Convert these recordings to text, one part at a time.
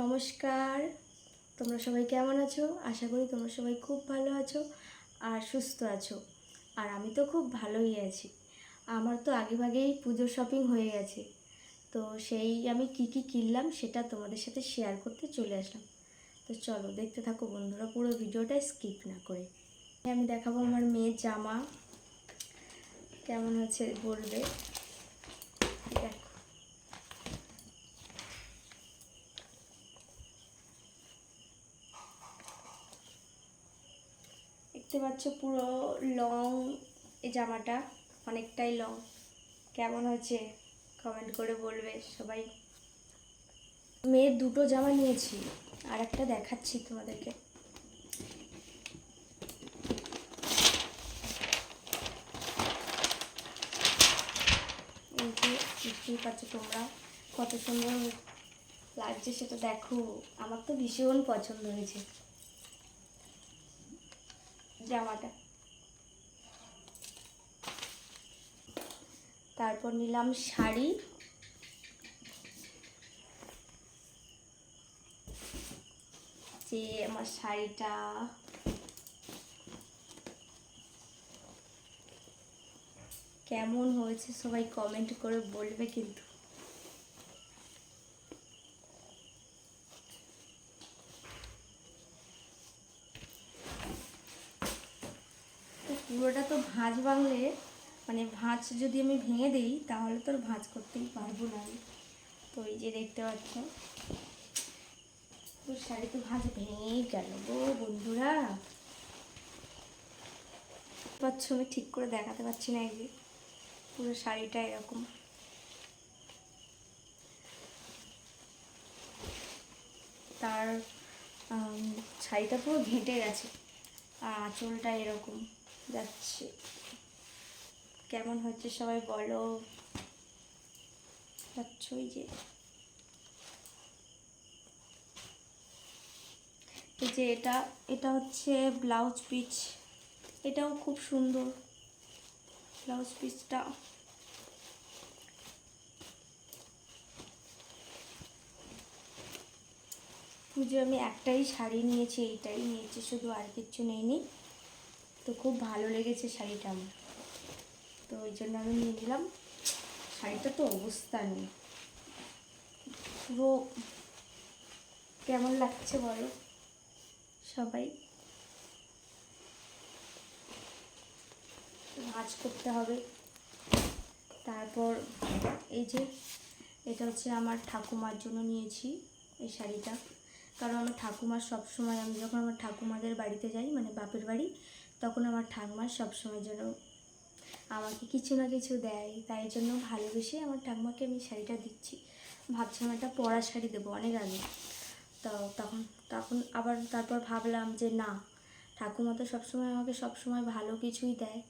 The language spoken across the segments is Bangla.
নমস্কার। তোমরা সবাই কেমন আছো? আশা করি তোমরা সবাই খুব ভালো আছো আর সুস্থ আছো। আর আমি তো খুব ভালোই আছি। আমার তো আগেভাগেই পুজোর শপিং হয়ে গেছে। তো সেই আমি কি কি কিনলাম সেটা তোমাদের সাথে শেয়ার করতে চলে আসলাম। তো চলো দেখতে থাকো বন্ধুরা, পুরো ভিডিওটা স্কিপ না করে। আমি দেখাবো আমার মেয়ের জামা। কেমন হচ্ছে বলবে? দেখো। দেখতে পাচ্ছ পুরো লং এই জামাটা, অনেকটাই লং কেমন হয়েছে? কমেন্ট করে বলবে সবাই। মেয়ের দুটো জামা নিয়েছি, আর একটা দেখাচ্ছি তোমাদেরকে। দেখতেই পাচ্ছ তোমরা, কত সুন্দর লাগছে সেটা দেখো। আমার তো ভীষণ পছন্দ হয়েছে। জামাটা। তারপর নিলাম শাড়ি। যে আমার শাড়িটা। কেমন হয়েছে সবাই কমেন্ট করে বলবে কিন্তু তো পুরোটা তো ভাঁজ ভাঙলে মানে ভাঁজ যদি আমি ভেঙে দিই, তাহলে তো ভাঁজ করতেই পারব না আমি। তো এই যে দেখতে পাচ্ছ, তো শাড়ি তো ভাঁজ ভেঙেই গেল গো বন্ধুরা। পাচ্ছ, আমি ঠিক করে দেখাতে পারছি না যে, পুরো শাড়িটা এরকম। তার শাড়িটা পুরো ঘেঁটে গেছে, আর আঁচলটা এরকম যাচ্ছে। কেমন হচ্ছে সবাই বলো? পাচ্ছই যে এই যে এটা এটা হচ্ছে ব্লাউজ পিচ। এটাও খুব সুন্দর। ব্লাউজ পিচটা। পুজো আমি একটাই শাড়ি নিয়েছি, এইটাই নিয়েছি, শুধু আর কিচ্ছু নেইনি। তো খুব ভালো লেগেছে শাড়িটা আমার। তো ওই জন্য আমি নিয়ে নিলাম। শাড়িটা তো অবস্থা নেই। পুরো কেমন লাগছে বলো? সবাই। ভাঁজ করতে হবে। তারপর এই যে, এটা হচ্ছে আমার ঠাকুমার জন্য নিয়েছি এই শাড়িটা। কারণ আমার ঠাকুমার সবসময়, আমি যখন আমার ঠাকুমাদের বাড়িতে যাই মানে বাপের বাড়ি, তখন আমার ঠাকুমার সবসময় যেন আমাকে কিছু না কিছু দেয়। তাই জন্য ভালোবেসে আমার ঠাকুমাকে আমি শাড়িটা দিচ্ছি। ভাবছিলাম একটা পরা শাড়ি দেবো অনেক আগে। তো তখন তখন আবার তারপর ভাবলাম যে না, ঠাকুমা তো সবসময় আমাকে সবসময় ভালো কিছুই দেয়।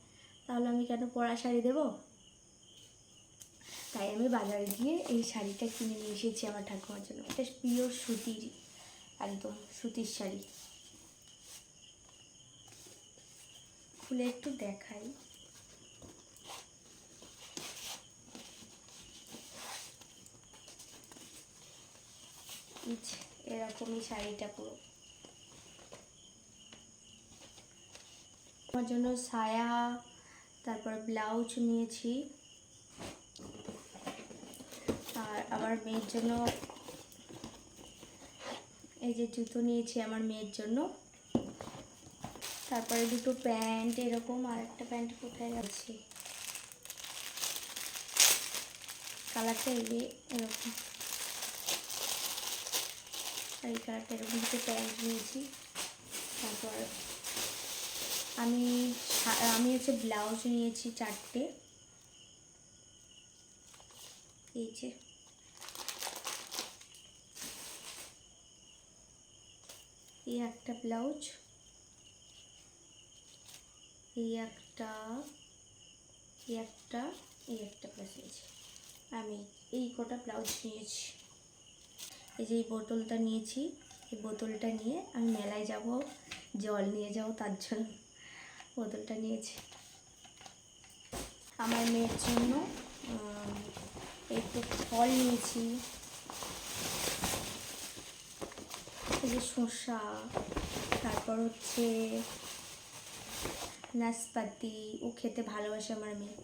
তাহলে আমি কেন পরা শাড়ি দেবো? তাই আমি বাজারে গিয়ে এই শাড়িটা কিনে নিয়ে এসেছি আমার ঠাকুমার জন্য। এটা পিওর সুতির, একদম সুতির শাড়ি। খুলে একটু দেখাই। যে, এরকমই শাড়িটা পুরো। আমার জন্য সায়া তারপর ব্লাউজ নিয়েছি। আর আমার মেয়ের জন্য এই যে জুতো নিয়েছি আমার মেয়ের জন্য। তারপরে দুটো প্যান্ট এরকম আর একটা প্যান্ট কোথায় আছে? কালারটা এই এরকম। এই কালারটা এরকম দুটো প্যান্ট নিয়েছি। তারপর আমি আমি হচ্ছে ব্লাউজ নিয়েছি চারটে। এই যে। এই একটা ব্লাউজ এই একটা এই একটা এই একটা ব্লাউজ নিয়েছি। আমি এই কটা ব্লাউজ নিয়েছি। এই যে এই বোতলটা নিয়েছি, এই বোতলটা নিয়ে আমি মেলায় যাব, জল নিয়ে যাব তার জন্য। বোতলটা নিয়েছি। আমার মেয়ের জন্য একটু ফল নিয়েছি। এই যে শসা, তারপর হচ্ছে নাশপাতি, ও খেতে ভালোবাসে আমার মেয়ে।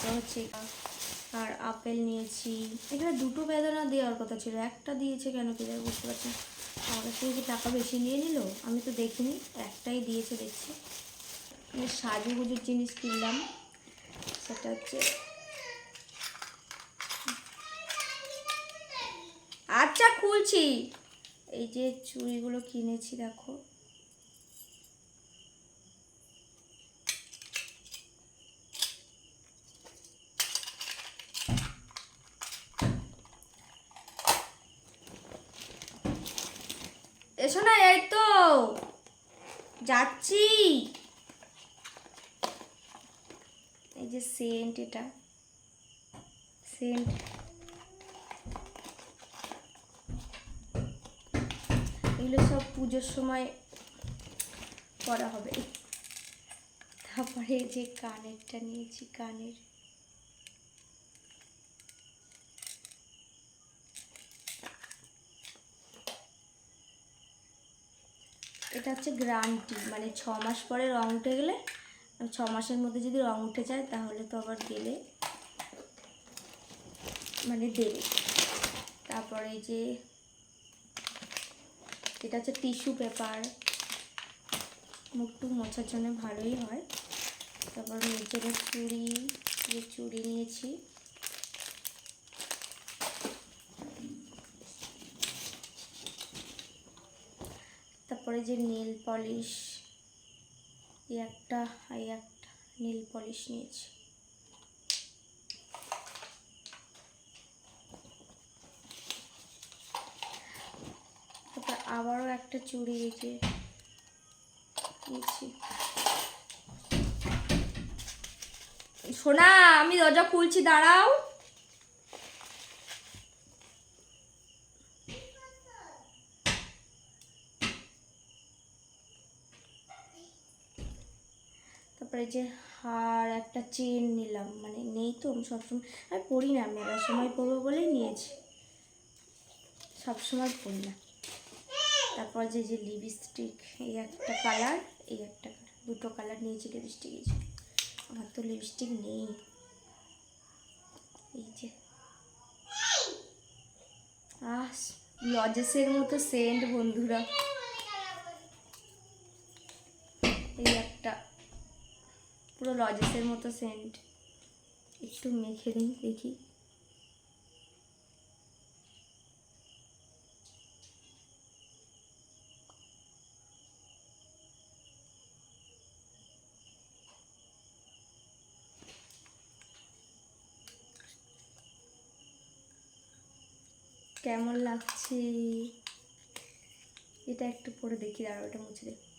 তারপর হচ্ছে আর আপেল নিয়েছি। এখানে দুটো বেদানা দেওয়ার কথা ছিল, একটা দিয়েছে কেন কি জানি বুঝতে পারছি না। আমার কাছ কি টাকা বেশি নিয়ে নিল? আমি তো দেখিনি, একটাই দিয়েছে দেখছি। সাজুগুজুর জিনিস কিনলাম, সেটা হচ্ছে আচ্ছা খুলছি। এই যে চুড়িগুলো কিনেছি, দেখো এসো না এই তো যাচ্ছি। এই যে সেন্ট এটা। সেন্ট এগুলো সব পুজোর সময় করা হবে। তারপরে যে কানেরটা নিয়েছি, কানের। হচ্ছে গ্রান্টি মানে ছ মাস পরে রং উঠে গেলে, ছ মাসের মধ্যে যদি রং উঠে যায় তাহলে তো আবার গেলে মানে দেবে। তারপরে যে, এটা হচ্ছে টিস্যু পেপার। মুখটুক মোছার জন্য ভালোই হয়। তারপর নিচের চুড়ি, যে চুড়ি নিয়েছি তারপরে যে নীল পলিশ এই একটা এই একটা নীল পলিশ নিয়েছি। আবারও একটা চুড়ি যে নিয়েছি। সোনা, আমি দরজা খুলছি, দাঁড়াও। তারপরে যে হার একটা চেন নিলাম মানে নেই তো আমি সবসময়, আমি পড়ি না মেলার সময় পরবো বলেই নিয়েছি। সবসময় পড়ি না। তারপর যে যে লিপস্টিক এই একটা কালার এই একটা কালার দুটো কালার নিয়েছি লিপস্টিক এই যে আমার তো লিপস্টিক নেই। এই যে। আহ লজেসের মতো সেন্ট বন্ধুরা। এই পুরো লজেসের মতো সেন্ট একটু মেখে দিই দেখি। কেমন লাগছে? এটা একটু পরে দেখি, দাঁড়াও, এটা মুছে দেখি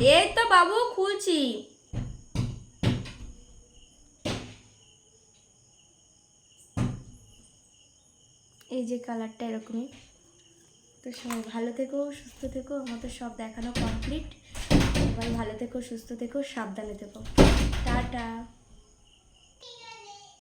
এই তো বাবু, খুলছি। এই যে কালারটা এরকমই। তো সবাই ভালো থেকো, সুস্থ থেকো, আমাদের সব দেখানো কমপ্লিট সবাই ভালো থেকো, সুস্থ থেকো, সাবধানে থেকো। টাটা।